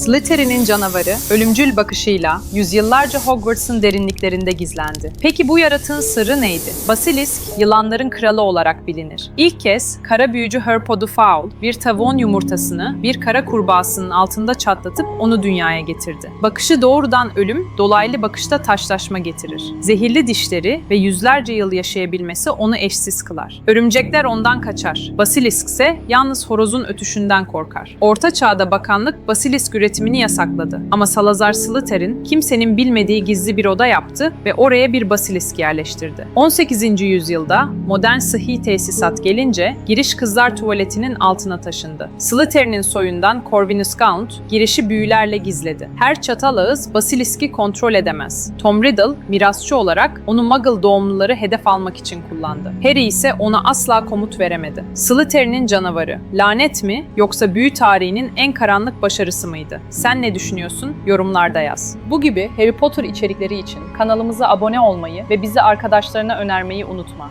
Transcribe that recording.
Slytherin'in canavarı ölümcül bakışıyla yüzyıllarca Hogwarts'ın derinliklerinde gizlendi. Peki bu yaratığın sırrı neydi? Basilisk, yılanların kralı olarak bilinir. İlk kez kara büyücü Herpodu Fowl bir tavon yumurtasını bir kara kurbağasının altında çatlatıp onu dünyaya getirdi. Bakışı doğrudan ölüm, dolaylı bakışta taşlaşma getirir. Zehirli dişleri ve yüzlerce yıl yaşayabilmesi onu eşsiz kılar. Örümcekler ondan kaçar. Basilisk ise yalnız horozun ötüşünden korkar. Orta çağda bakanlık basilisk üretimini yasakladı. Ama Salazar Slytherin kimsenin bilmediği gizli bir oda yaptı ve oraya bir basilisk yerleştirdi. 18. yüzyılda modern sıhhi tesisat gelince giriş kızlar tuvaletinin altına taşındı. Slytherin'in soyundan Corvinus Gaunt girişi büyülerle gizledi. Her çatal ağız basiliski kontrol edemez. Tom Riddle mirasçı olarak onu Muggle doğumluları hedef almak için kullandı. Harry ise ona asla komut veremedi. Slytherin'in canavarı lanet mi yoksa büyü tarihinin en karanlık başarısı mıydı? Sen ne düşünüyorsun? Yorumlarda yaz. Bu gibi Harry Potter içerikleri için kanalımıza abone olmayı ve bizi arkadaşlarına önermeyi unutma.